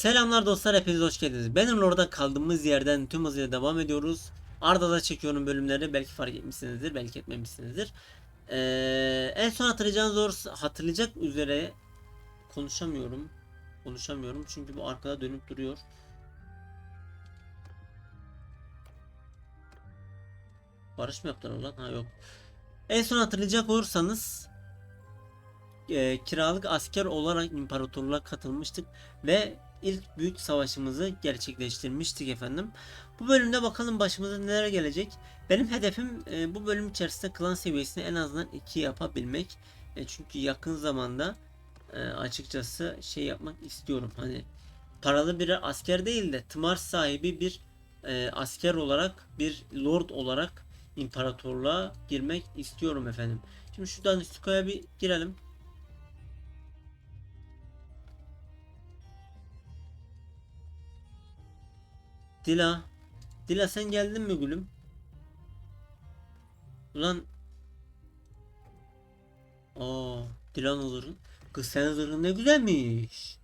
Selamlar dostlar hepiniz hoş geldiniz. Benim orada kaldığımız yerden tüm hızıyla devam ediyoruz. Arda da çekiyorum bölümleri belki fark etmişsinizdir belki etmemişsinizdir. Ee, en son hatırlayacağınız doğrusu hatırlayacak üzere konuşamıyorum. Konuşamıyorum çünkü bu arkada dönüp duruyor. Barış mı yaptılar lan? Ha yok. En son hatırlayacak olursanız e, kiralık asker olarak imparatorluğa katılmıştık ve ilk büyük savaşımızı gerçekleştirmiştik efendim. Bu bölümde bakalım başımıza neler gelecek. Benim hedefim e, bu bölüm içerisinde klan seviyesini en azından 2 yapabilmek. E, çünkü yakın zamanda e, açıkçası şey yapmak istiyorum. Hani paralı bir asker değil de tımar sahibi bir e, asker olarak bir lord olarak imparatorluğa girmek istiyorum efendim. Şimdi şuradan Suka'ya bir girelim. Dila. Dila sen geldin mi gülüm? Ulan. Aa, Dila'nın zırhı. Kız senin zırhın ne güzelmiş.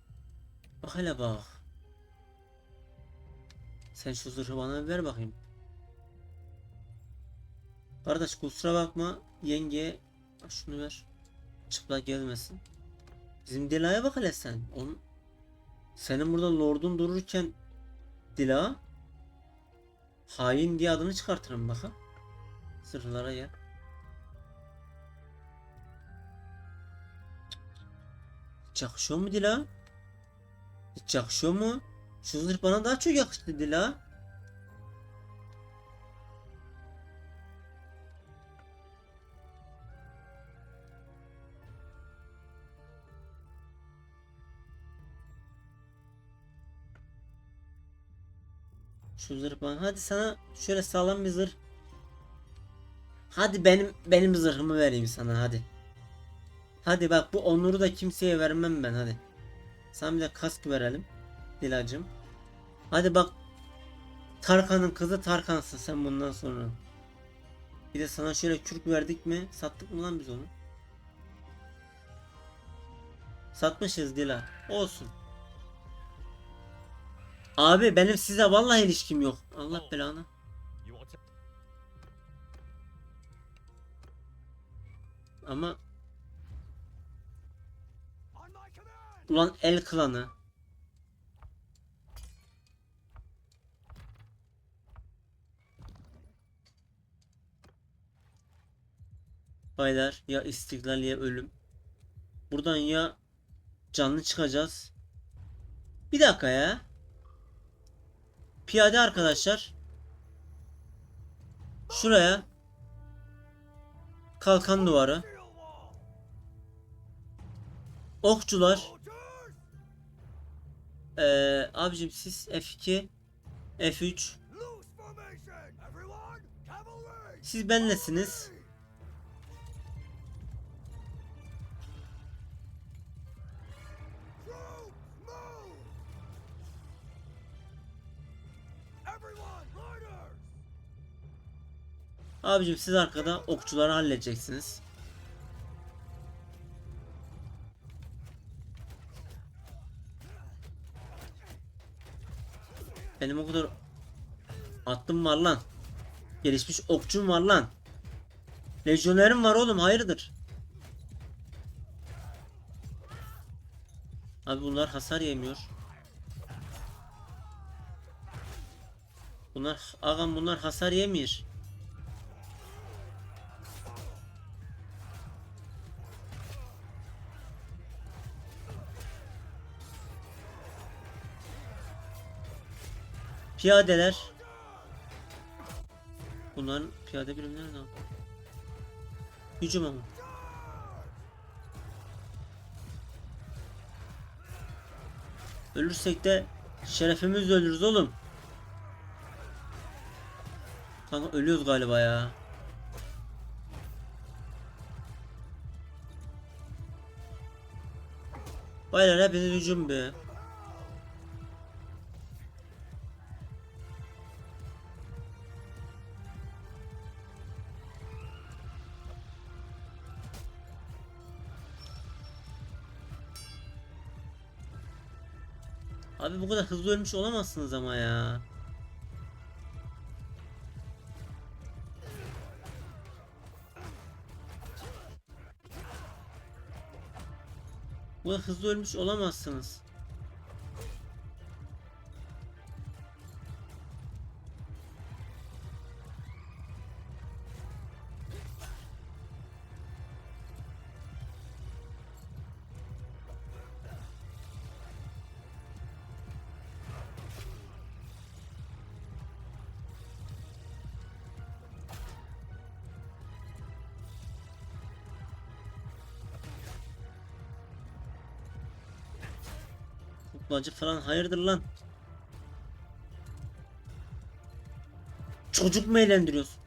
Bak hele bak. Sen şu zırhı bana ver bakayım. Kardeş kusura bakma yenge şunu ver. Çıplak gelmesin. Bizim Dila'ya bak hele sen. Onun senin burada lordun dururken Dila hain diye adını çıkartırım bakın. Sırlara ya. Hiç yakışıyor mu Dila? Hiç yakışıyor mu? Şu zırh bana daha çok yakıştı Dila. Şu zırh bana. Hadi sana şöyle sağlam bir zırh. Hadi benim benim zırhımı vereyim sana hadi. Hadi bak bu onuru da kimseye vermem ben hadi. Sana bir de kask verelim. Dilacım. Hadi bak. Tarkan'ın kızı Tarkan'sın sen bundan sonra. Bir de sana şöyle kürk verdik mi? Sattık mı lan biz onu? Satmışız Dila. Olsun. Abi benim size vallahi ilişkim yok. Allah belanı. Ama ulan el klanı. Baylar ya istiklal ya ölüm. Buradan ya canlı çıkacağız. Bir dakika ya. Piyade arkadaşlar. Şuraya. Kalkan duvarı. Okçular. Ee, abicim siz F2 F3 Loose formation. Everyone, cavalry. siz benlesiniz. Abicim siz arkada okçuları halledeceksiniz. Benim o kadar attım var lan. Gelişmiş okçum var lan. Lejyonerim var oğlum hayırdır? Abi bunlar hasar yemiyor. Bunlar ağam bunlar hasar yemiyor. Piyadeler. Bunların piyade birimleri ne yapıyor? Hücum ama. Ölürsek de şerefimizle ölürüz oğlum. Kanka ölüyoruz galiba ya. Baylar hepiniz hücum be. Abi bu kadar hızlı ölmüş olamazsınız ama ya. Bu kadar hızlı ölmüş olamazsınız. Kuklacı falan hayırdır lan? Çocuk mu eğlendiriyorsun?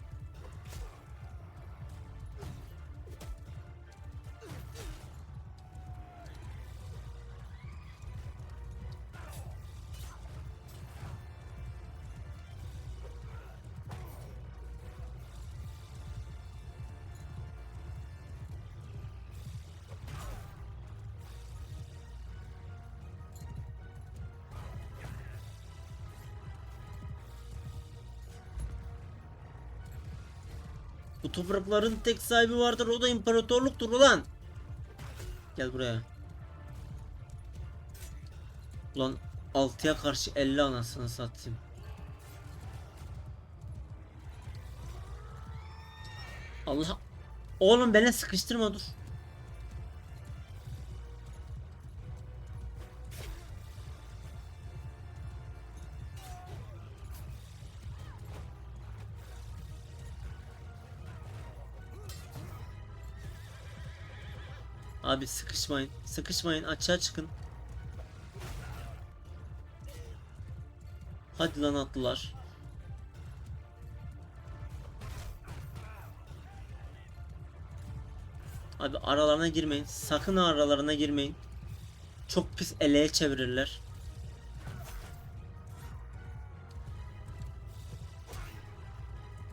Toprakların tek sahibi vardır o da imparatorluktur ulan. Gel buraya. Ulan 6'ya karşı 50 anasını satayım. Allah Oğlum beni sıkıştırma dur. Abi sıkışmayın. Sıkışmayın. Açığa çıkın. Hadi lan atlılar. Abi aralarına girmeyin. Sakın aralarına girmeyin. Çok pis eleğe çevirirler.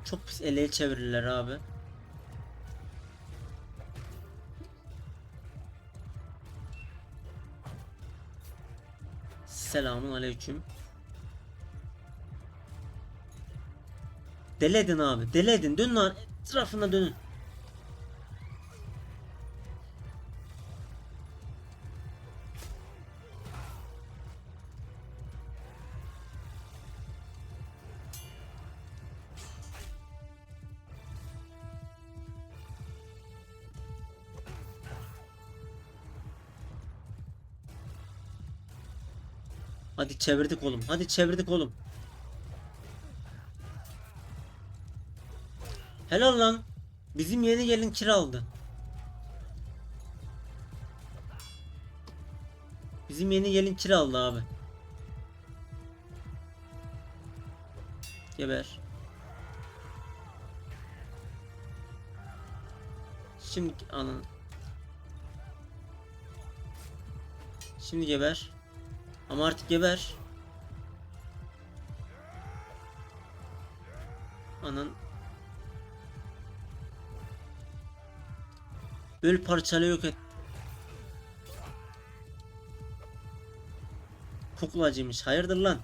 Çok pis eleğe çevirirler abi. Selamun aleyküm. Deli edin abi. Deli edin. Dönün. Etrafına dönün. Hadi çevirdik oğlum. Hadi çevirdik oğlum. Helal lan. Bizim yeni gelin kira aldı. Bizim yeni gelin kira aldı abi. Geber. Şimdi anın. Şimdi geber. Ama artık geber. Anan. Böl parçala yok et. Kuklacıymış. Hayırdır lan?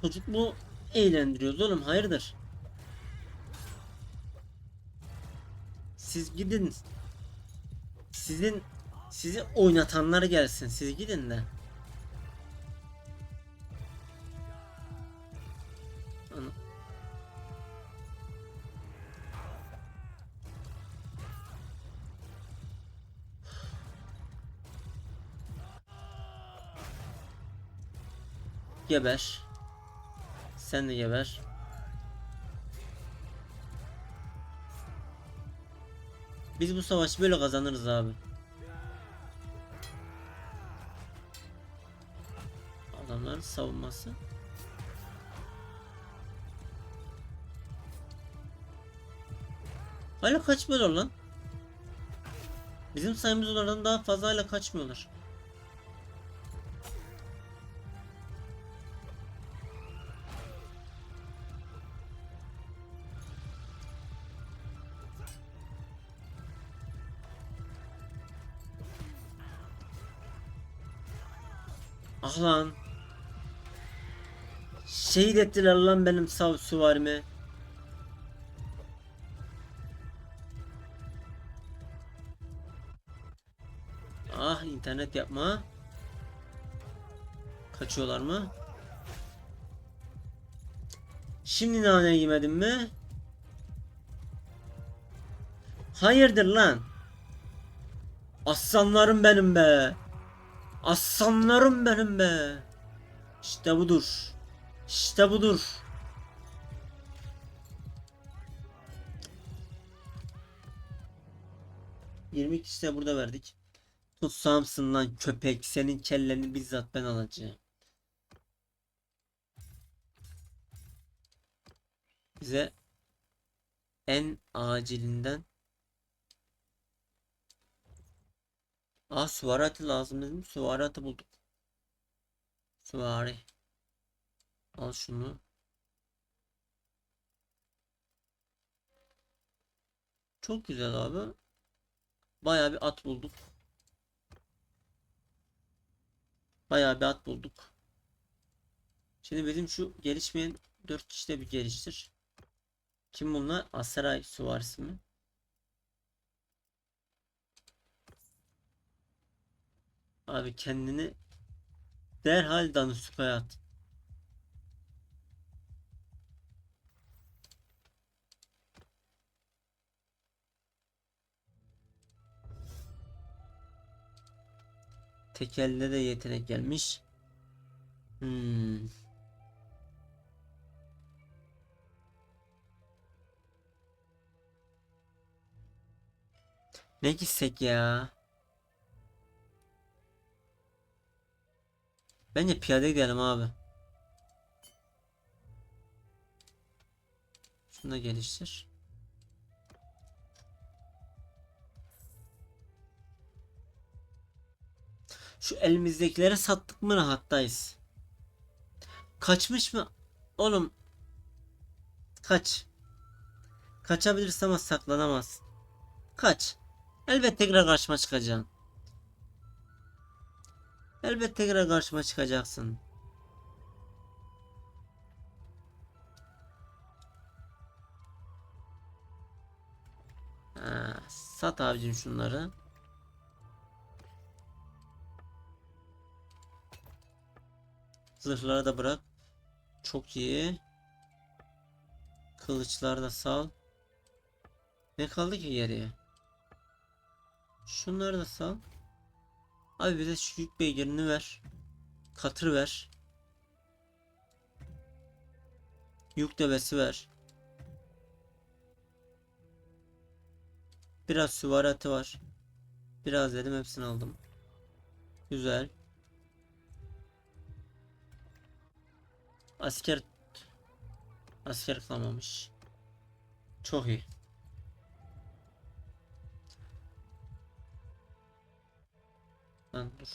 Çocuk mu eğlendiriyoruz oğlum? Hayırdır? Siz gidin. Sizin sizi oynatanlar gelsin. Siz gidin de. Ana. Geber. Sen de geber. Biz bu savaşı böyle kazanırız abi. Adamların savunması. Hala kaçmıyorlar lan. Bizim sayımız onlardan daha fazla hala kaçmıyorlar. Ah lan. Şehit ettiler lan benim sav süvarimi. İnternet yapma. Kaçıyorlar mı? Şimdi nane yemedin mi? Hayırdır lan? Aslanlarım benim be. Aslanlarım benim be. İşte budur. İşte budur. Yirmi kişi de burada verdik. Tutsamsın lan köpek. Senin kelleni bizzat ben alacağım. Bize en acilinden Aa süvari lazım dedim. Süvari atı bulduk. Süvari. Al şunu. Çok güzel abi. Bayağı bir at bulduk. Bayağı bir at bulduk. Şimdi bizim şu gelişmeyen 4 kişi de bir geliştir. Kim bunlar? Asaray süvarisi mi? Abi kendini derhal Danışuk'a at. Tekelde de yetenek gelmiş. Hmm. Ne gitsek ya? Bence piyade gidelim abi. Şunu da geliştir. Şu elimizdekilere sattık mı rahattayız. Kaçmış mı? Oğlum. Kaç. Kaçabilirsin ama saklanamaz. Kaç. Elbet tekrar karşıma çıkacaksın. Elbet tekrar karşıma çıkacaksın. Ha, sat abicim şunları. Zırhları da bırak. Çok iyi. Kılıçlar da sal. Ne kaldı ki geriye? Şunları da sal. Abi bize şu yük beygirini ver. Katır ver. Yük devesi ver. Biraz süvari atı var. Biraz dedim hepsini aldım. Güzel. Asker asker kalmamış. Çok iyi. Lan dur.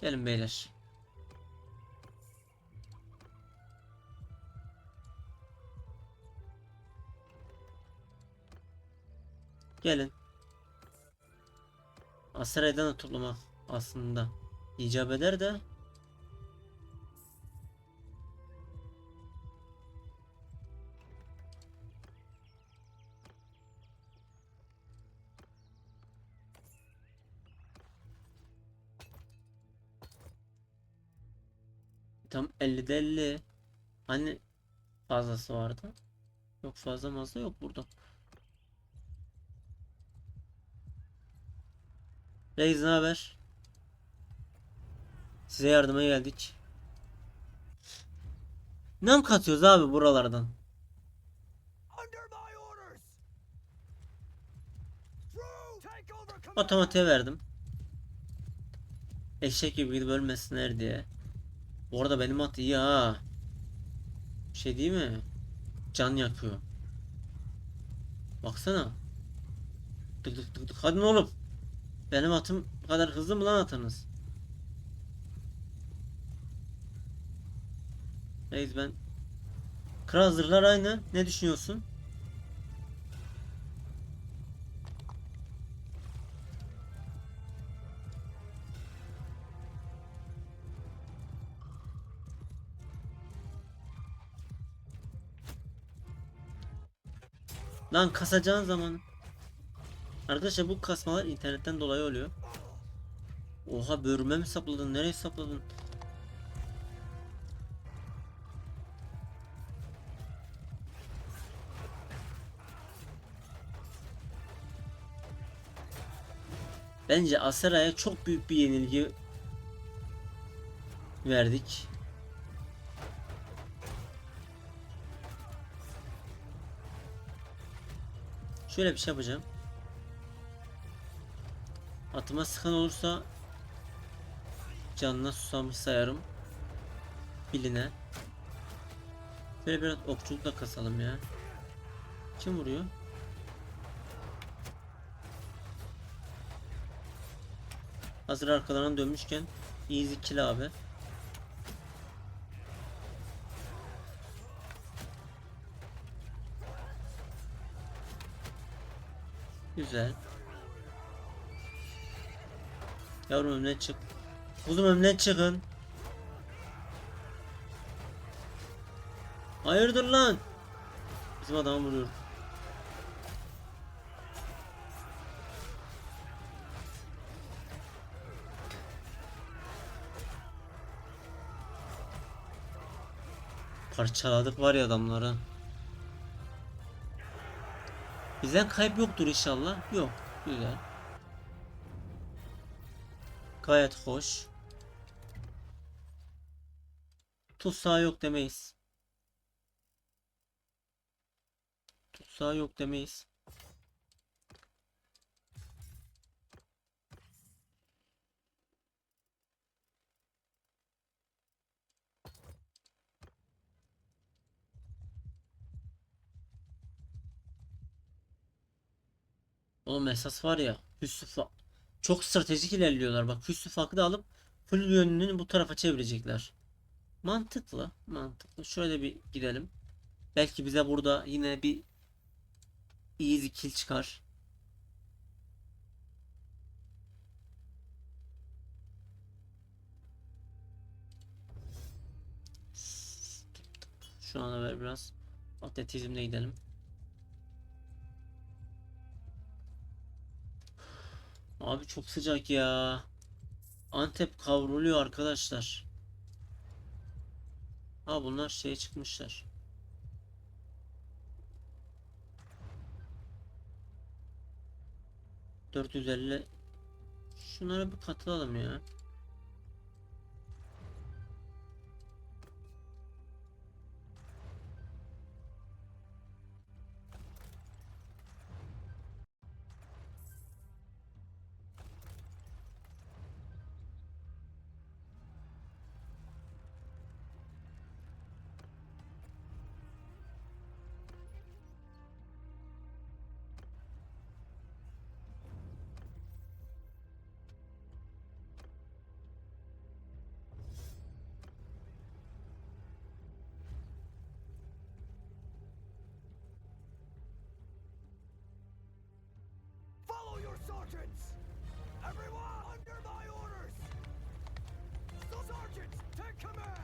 Gelin beyler. Gelin. Asaray'dan da toplamak aslında icap eder de Tam 50'de 50. Hani fazlası vardı? Yok fazla fazla yok burada. Reis ne haber? Size yardıma geldik. Ne mi katıyoruz abi buralardan? Otomatiğe verdim. Eşek gibi gidip ölmesinler diye. Bu arada benim at iyi ha. Bir şey değil mi? Can yakıyor. Baksana. Tık tık tık tık. Hadi oğlum. Benim atım kadar hızlı mı lan atınız? Reis ben. Kruzer'lar aynı. Ne düşünüyorsun? Lan kasacağın zaman. Arkadaşlar bu kasmalar internetten dolayı oluyor. Oha bölüme mi sapladın? Nereye sapladın? Bence Asera'ya çok büyük bir yenilgi verdik. Şöyle bir şey yapacağım. Atıma sıkan olursa canına susamış sayarım. Biline. Böyle biraz okçuluk da kasalım ya. Kim vuruyor? Hazır arkalarına dönmüşken easy kill abi. Güzel. Yavrum önüne çık. Kuzum önüne çıkın. Hayırdır lan? Bizim adamı vuruyor. Parçaladık var ya adamları. Bizden kayıp yoktur inşallah. Yok. Güzel. Gayet hoş. Tutsağı yok demeyiz. Tutsağı yok demeyiz. Oğlum esas var ya Fa- çok stratejik ilerliyorlar. Bak Hüsnü Fak'ı da alıp full yönünü bu tarafa çevirecekler. Mantıklı, mantıklı. Şöyle bir gidelim. Belki bize burada yine bir easy kill çıkar. Şu ana ver biraz atletizmle gidelim. Abi çok sıcak ya. Antep kavruluyor arkadaşlar. Ha bunlar şeye çıkmışlar. Dört yüz elli. Şunlara bir katılalım ya. Take command!